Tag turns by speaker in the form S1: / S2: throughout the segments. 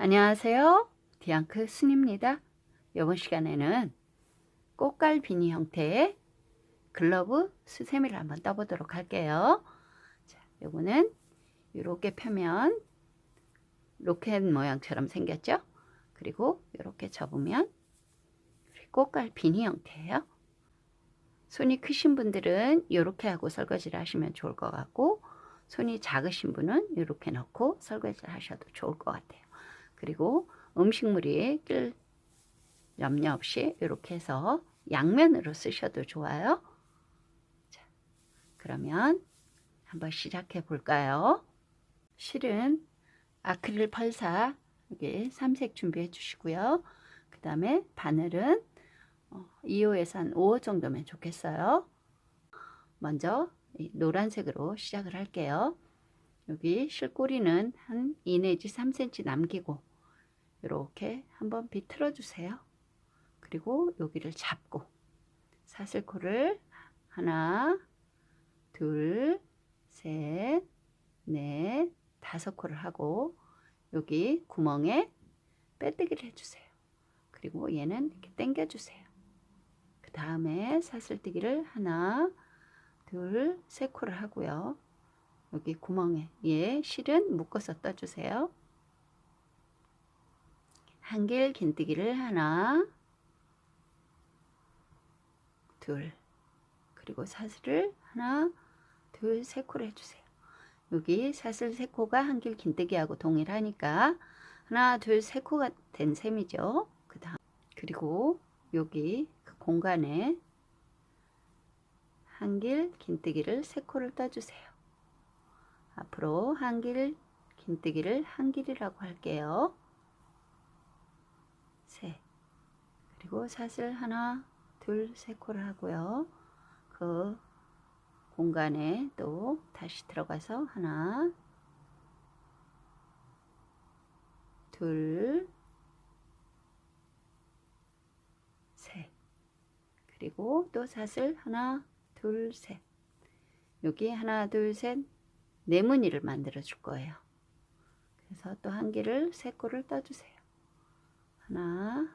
S1: 안녕하세요. 디앙크 순입니다. 이번 시간에는 꽃갈 비니 형태의 글러브 수세미를 한번 떠보도록 할게요. 자, 요거는 이렇게 펴면 로켓 모양처럼 생겼죠? 그리고 이렇게 접으면 꽃갈 비니 형태예요. 손이 크신 분들은 이렇게 하고 설거지를 하시면 좋을 것 같고 손이 작으신 분은 이렇게 넣고 설거지를 하셔도 좋을 것 같아요. 그리고 음식물이 낄 염려 없이 이렇게 해서 양면으로 쓰셔도 좋아요. 자, 그러면 한번 시작해 볼까요? 실은 아크릴 펄사 여기 삼색 준비해 주시고요. 그 다음에 바늘은 2호에서 한 5호 정도면 좋겠어요. 먼저 노란색으로 시작을 할게요. 여기 실꼬리는 한 2 내지 3cm 남기고 이렇게 한번 비틀어 주세요. 그리고 여기를 잡고 사슬코를 하나, 둘, 셋, 넷, 다섯 코를 하고 여기 구멍에 빼뜨기를 해주세요. 그리고 얘는 이렇게 당겨 주세요. 그 다음에 사슬뜨기를 하나, 둘, 세 코를 하고요. 여기 구멍에 얘 실은 묶어서 떠주세요. 한길 긴뜨기를 하나, 둘, 그리고 사슬을 하나, 둘, 세 코를 해주세요. 여기 사슬 세 코가 한길 긴뜨기하고 동일하니까 하나, 둘, 세 코가 된 셈이죠. 그 다음 그리고 여기 그 공간에 한길 긴뜨기를 세 코를 떠주세요. 앞으로 한길 긴뜨기를 한길이라고 할게요. 세 그리고 사슬 하나 둘 세 코를 하고요. 그 공간에 또 다시 들어가서 하나 둘셋 그리고 또 사슬 하나 둘 셋 여기 하나 둘 셋 네모니를 만들어 줄 거예요. 그래서 또 한 개를 세 코를 떠주세요. 하나,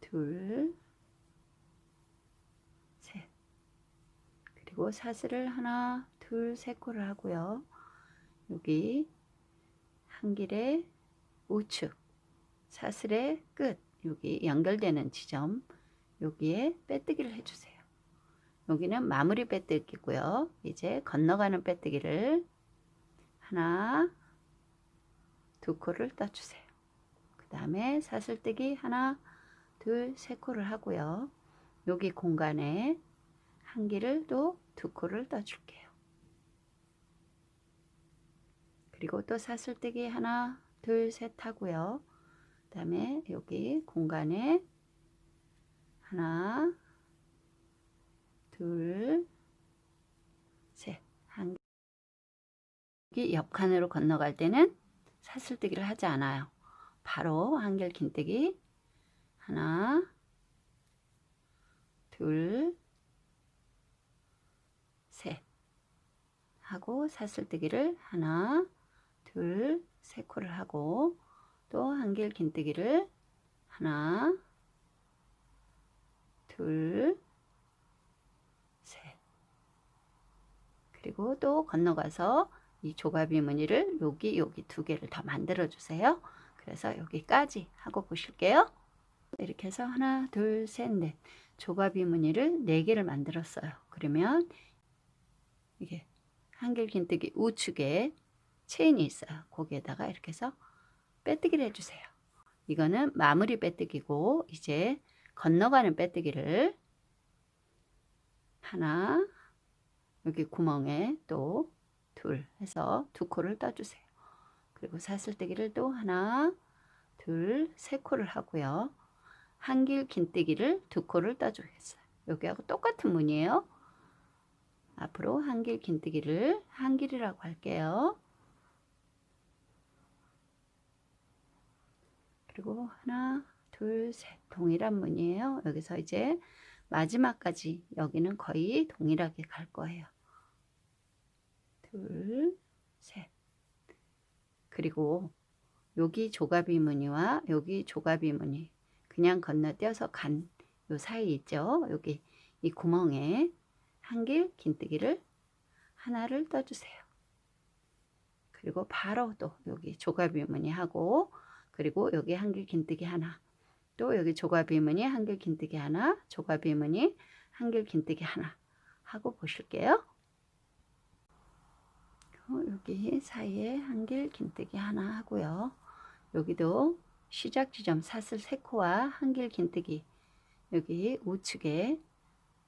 S1: 둘, 셋. 그리고 사슬을 하나, 둘, 세 코를 하고요. 여기 한 길의 우측, 사슬의 끝, 여기 연결되는 지점, 여기에 빼뜨기를 해주세요. 여기는 마무리 빼뜨기고요. 이제 건너가는 빼뜨기를 하나, 두 코를 떠주세요. 그 다음에 사슬뜨기 하나, 둘, 세 코를 하고요. 여기 공간에 한 길을 또 두 코를 떠줄게요. 그리고 또 사슬뜨기 하나, 둘, 셋 하고요. 그 다음에 여기 공간에 하나, 둘, 셋. 한 여기 옆칸으로 건너갈 때는 사슬뜨기를 하지 않아요. 바로 한결 긴뜨기. 하나, 둘, 셋. 하고 사슬뜨기를 하나, 둘, 세 코를 하고 또 한길 긴뜨기를 하나, 둘, 셋. 그리고 또 건너가서 이 조가비 무늬를 여기 여기 두 개를 더 만들어 주세요. 그래서 여기까지 하고 보실게요. 이렇게 해서 하나, 둘, 셋, 넷 조가비 무늬를 네 개를 만들었어요. 그러면 이게 한길 긴뜨기 우측에 체인이 있어요. 거기에다가 이렇게 해서 빼뜨기를 해주세요. 이거는 마무리 빼뜨기고 이제 건너가는 빼뜨기를 하나 여기 구멍에 또 둘 해서 두 코를 떠주세요. 그리고 사슬뜨기를 또 하나, 둘, 세 코를 하고요. 한길 긴뜨기를 두 코를 떠주겠어요. 여기하고 똑같은 무늬예요. 앞으로 한길 긴뜨기를 한길이라고 할게요. 그리고 하나, 둘, 셋 동일한 무늬예요. 여기서 이제 마지막까지 여기는 거의 동일하게 갈 거예요. 둘, 셋. 그리고 여기 조가비 무늬와 여기 조가비 무늬 그냥 건너뛰어서 간 요 사이 있죠? 여기 이 구멍에 한 길 긴뜨기를 하나를 떠주세요. 그리고 바로 또 여기 조가비 무늬 하고 그리고 여기 한 길 긴뜨기 하나 또 여기 조가비 무늬 한 길 긴뜨기 하나 조가비 무늬 한 길 긴뜨기 하나 하고 보실게요. 여기 사이에 한길 긴뜨기 하나 하고요. 여기도 시작 지점 사슬 3코와 한길 긴뜨기 여기 우측에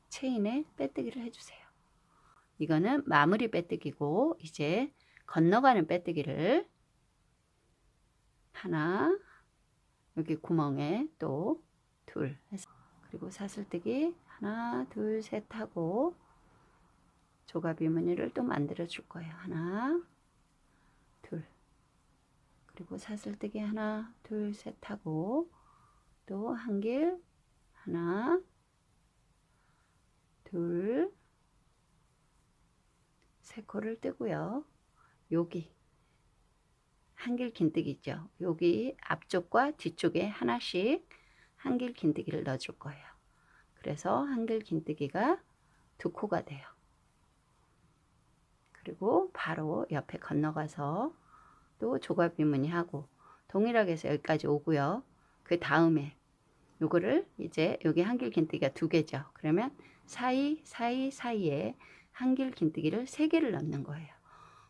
S1: 체인에 빼뜨기를 해주세요. 이거는 마무리 빼뜨기고 이제 건너가는 빼뜨기를 하나 여기 구멍에 또 둘 해서 그리고 사슬뜨기 하나 둘 셋 하고 조가비 무늬를 또 만들어 줄 거예요. 하나 둘 그리고 사슬뜨기 하나 둘 셋 하고 또 한길 하나 둘 세 코를 뜨고요. 여기 한길 긴뜨기 있죠. 여기 앞쪽과 뒤쪽에 하나씩 한길 긴뜨기를 넣어줄 거예요. 그래서 한길 긴뜨기가 두 코가 돼요. 그리고 바로 옆에 건너가서 또 조갑비 무늬하고 동일하게 해서 여기까지 오고요. 그 다음에 요거를 이제 여기 한길 긴뜨기가 두 개죠. 그러면 사이 사이 사이에 한길 긴뜨기를 세 개를 넣는 거예요.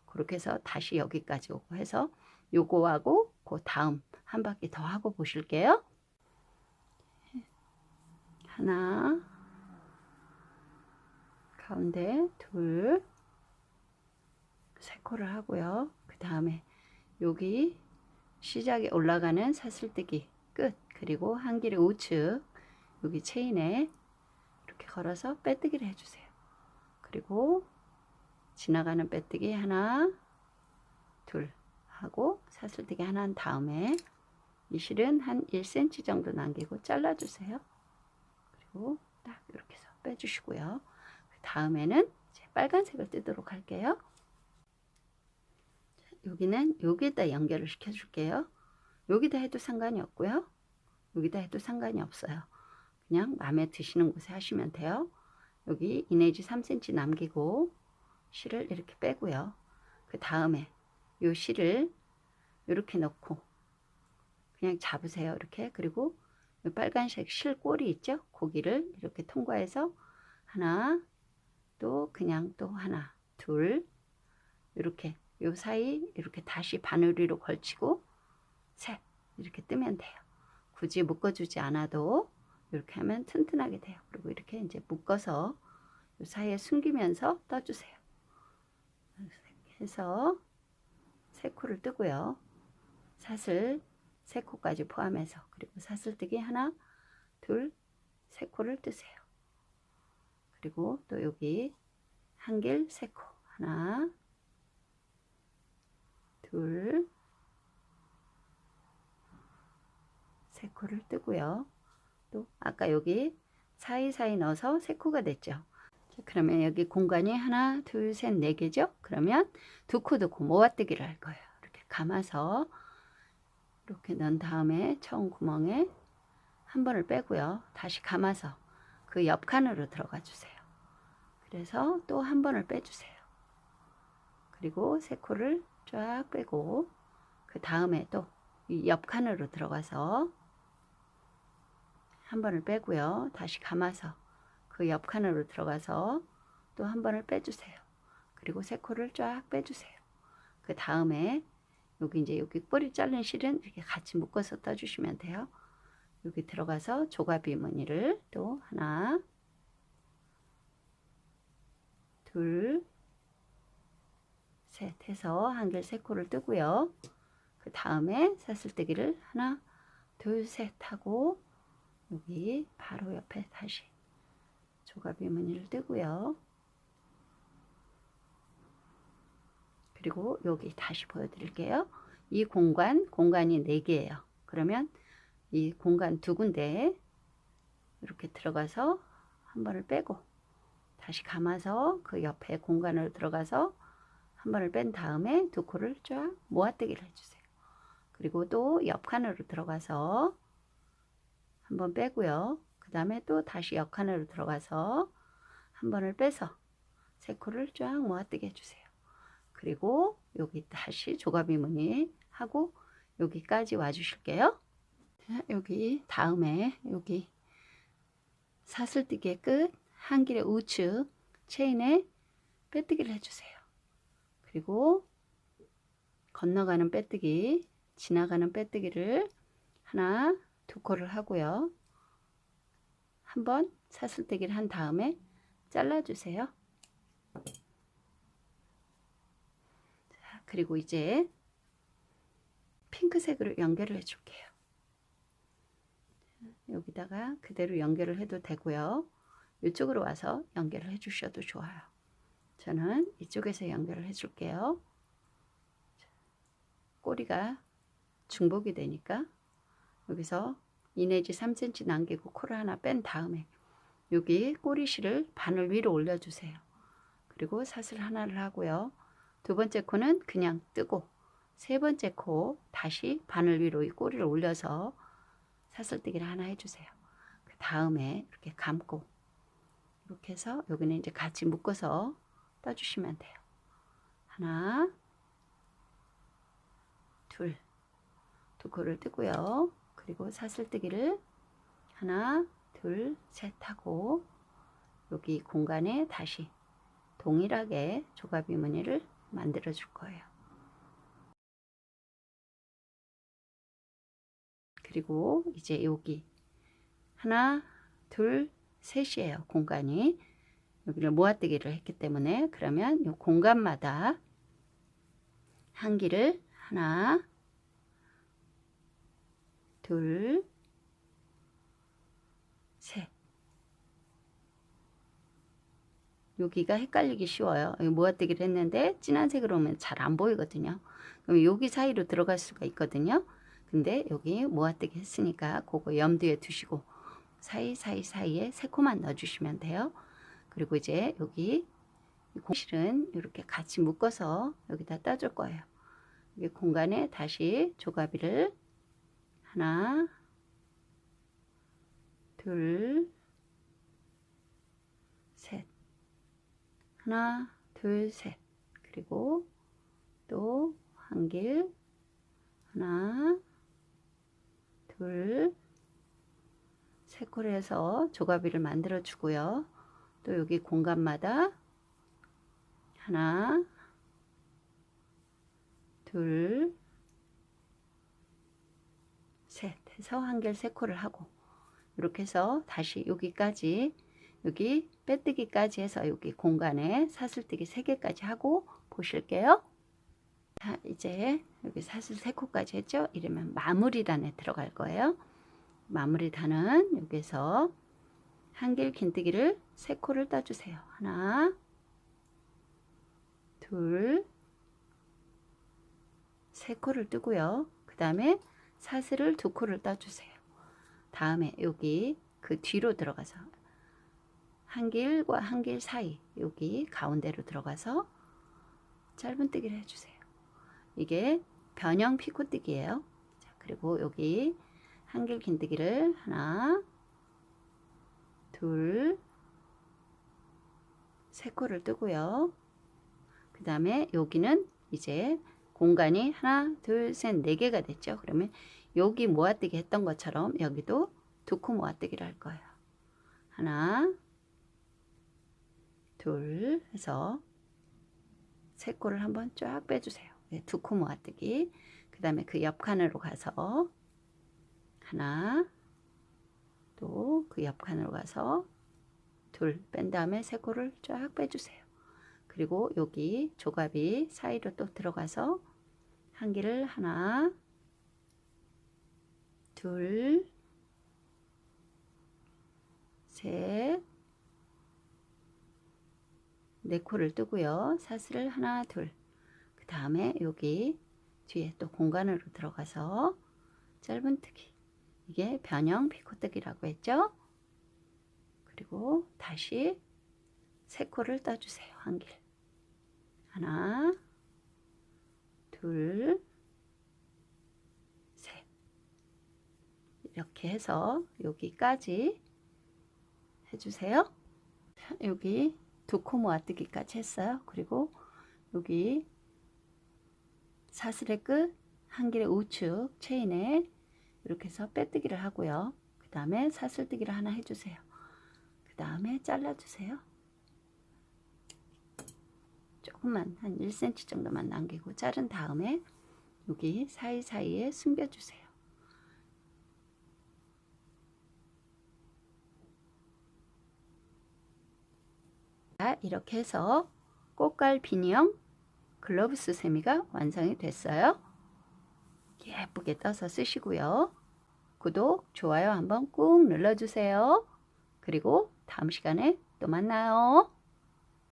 S1: 그렇게 해서 다시 여기까지 오고 해서 요거하고 그 다음 한 바퀴 더 하고 보실게요. 하나 가운데 둘 세 코를 하고요. 그 다음에 여기 시작에 올라가는 사슬뜨기 끝 그리고 한 길의 우측 여기 체인에 이렇게 걸어서 빼뜨기를 해주세요. 그리고 지나가는 빼뜨기 하나 둘 하고 사슬뜨기 하나 한 다음에 이 실은 한 1cm 정도 남기고 잘라주세요. 그리고 딱 이렇게 해서 빼주시고요. 그 다음에는 이제 빨간색을 뜨도록 할게요. 여기는 여기에다 연결을 시켜줄게요. 여기다 해도 상관이 없고요. 여기다 해도 상관이 없어요. 그냥 마음에 드시는 곳에 하시면 돼요. 여기 이내지 3cm 남기고 실을 이렇게 빼고요. 그 다음에 요 실을 이렇게 넣고 그냥 잡으세요. 이렇게 그리고 요 빨간색 실 꼬리 있죠? 고기를 이렇게 통과해서 하나 또 그냥 또 하나 둘 이렇게 요 사이 이렇게 다시 바늘위로 걸치고 셋 이렇게 뜨면 돼요. 굳이 묶어주지 않아도 이렇게 하면 튼튼하게 돼요. 그리고 이렇게 이제 묶어서 요 사이에 숨기면서 떠주세요. 해서 세 코를 뜨고요. 사슬 세 코까지 포함해서 그리고 사슬뜨기 하나 둘 세 코를 뜨세요. 그리고 또 여기 한길 세 코 하나 둘, 세 코를 뜨고요. 또 아까 여기 사이사이 넣어서 세 코가 됐죠. 그러면 여기 공간이 하나, 둘, 셋, 네 개죠. 그러면 두코 넣고 모아뜨기를 할 거예요. 이렇게 감아서 이렇게 넣은 다음에 처음 구멍에 한 번을 빼고요. 다시 감아서 그 옆 칸으로 들어가 주세요. 그래서 또 한 번을 빼주세요. 그리고 세 코를 쫙 빼고 그 다음에 또이 옆칸으로 들어가서 한 번을 빼고요. 다시 감아서 그 옆 칸으로 들어가서 또 한 번을 빼주세요. 그리고 세 코를 쫙 빼주세요. 그 다음에 여기 이제 여기 뿌리 자른 실은 이렇게 같이 묶어서 떠주시면 돼요. 여기 들어가서 조가비 무늬를 또 하나, 둘, 셋 해서 한길 세 코를 뜨고요. 그 다음에 사슬뜨기를 하나, 둘, 셋 하고 여기 바로 옆에 다시 조가비 무늬를 뜨고요. 그리고 여기 다시 보여드릴게요. 이 공간, 공간이 4개예요. 그러면 이 공간 두 군데 이렇게 들어가서 한 번을 빼고 다시 감아서 그 옆에 공간으로 들어가서 한 번을 뺀 다음에 두 코를 쫙 모아뜨기를 해주세요. 그리고 또 옆칸으로 들어가서 한 번 빼고요. 그 다음에 또 다시 옆칸으로 들어가서 한 번을 빼서 세 코를 쫙 모아뜨게 해주세요. 그리고 여기 다시 조가비 무늬 하고 여기까지 와주실게요. 자, 여기 다음에 여기 사슬뜨기의 끝 한 길의 우측 체인에 빼뜨기를 해주세요. 그리고 건너가는 빼뜨기, 지나가는 빼뜨기를 하나, 두 코를 하고요. 한번 사슬뜨기를 한 다음에 잘라주세요. 자, 그리고 이제 핑크색으로 연결을 해줄게요. 여기다가 그대로 연결을 해도 되고요. 이쪽으로 와서 연결을 해주셔도 좋아요. 저는 이쪽에서 연결을 해줄게요. 꼬리가 중복이 되니까 여기서 2 내지 3cm 남기고 코를 하나 뺀 다음에 여기 꼬리실을 바늘 위로 올려주세요. 그리고 사슬 하나를 하고요. 두 번째 코는 그냥 뜨고 세 번째 코 다시 바늘 위로 이 꼬리를 올려서 사슬뜨기를 하나 해주세요. 그 다음에 이렇게 감고 이렇게 해서 여기는 이제 같이 묶어서 따주시면 돼요. 하나, 둘, 두 코를 뜨고요. 그리고 사슬뜨기를 하나, 둘, 셋 하고 여기 공간에 다시 동일하게 조가비 무늬를 만들어 줄 거예요. 그리고 이제 여기 하나, 둘, 셋이에요. 공간이. 여기를 모아뜨기를 했기 때문에 그러면 이 공간마다 한 길을 하나, 둘, 셋. 여기가 헷갈리기 쉬워요. 모아뜨기를 했는데 진한 색으로 오면 잘 안 보이거든요. 그럼 여기 사이로 들어갈 수가 있거든요. 근데 여기 모아뜨기 했으니까 그거 염두에 두시고 사이사이 사이에 세 코만 넣어주시면 돼요. 그리고 이제 여기 공실은 이렇게 같이 묶어서 여기다 따줄 거예요. 여기 공간에 다시 조가비를 하나, 둘, 셋. 하나, 둘, 셋. 그리고 또 한 길, 하나, 둘, 세 해서 조가비를 만들어 주고요. 또 여기 공간마다 하나, 둘, 셋 해서 한결 세 코를 하고 이렇게 해서 다시 여기까지 여기 빼뜨기까지 해서 여기 공간에 사슬뜨기 세 개까지 하고 보실게요. 자, 이제 여기 사슬 세 코까지 했죠? 이러면 마무리단에 들어갈 거예요. 마무리단은 여기서 한길 긴뜨기를 세 코를 따주세요. 하나, 둘, 세 코를 뜨고요. 그 다음에 사슬을 두 코를 따주세요. 다음에 여기 그 뒤로 들어가서 한 길과 한길 사이 여기 가운데로 들어가서 짧은 뜨기를 해주세요. 이게 변형 피코뜨기예요. 자, 그리고 여기 한길 긴뜨기를 하나, 둘, 세 코를 뜨고요. 그 다음에 여기는 이제 공간이 하나, 둘, 셋, 네 개가 됐죠. 그러면 여기 모아뜨기 했던 것처럼 여기도 두 코 모아뜨기를 할 거예요. 하나, 둘 해서 세 코를 한번 쫙 빼주세요. 네, 두코 모아뜨기. 그 다음에 그 옆 칸으로 가서 하나, 또 그 옆 칸으로 가서 둘 뺀 다음에 세 코를 쫙 빼주세요. 그리고 여기 조갑이 사이로 또 들어가서 한 길을 하나, 둘, 셋, 네 코를 뜨고요. 사슬을 하나, 둘. 그 다음에 여기 뒤에 또 공간으로 들어가서 짧은 뜨기. 이게 변형 피코뜨기라고 했죠. 그리고 다시 세 코를 따주세요. 한 길. 하나, 둘, 셋. 이렇게 해서 여기까지 해주세요. 자, 여기 두 코 모아뜨기까지 했어요. 그리고 여기 사슬의 끝, 한 길의 우측 체인에 이렇게 해서 빼뜨기를 하고요. 그 다음에 사슬뜨기를 하나 해주세요. 그 다음에 잘라주세요. 조금만 한 1cm 정도만 남기고 자른 다음에 여기 사이사이에 숨겨주세요. 자, 이렇게 해서 꽃갈 비니형 글러브스 세미가 완성이 됐어요. 예쁘게 떠서 쓰시고요. 구독, 좋아요 한번 꾹 눌러주세요. 그리고 다음 시간에 또 만나요.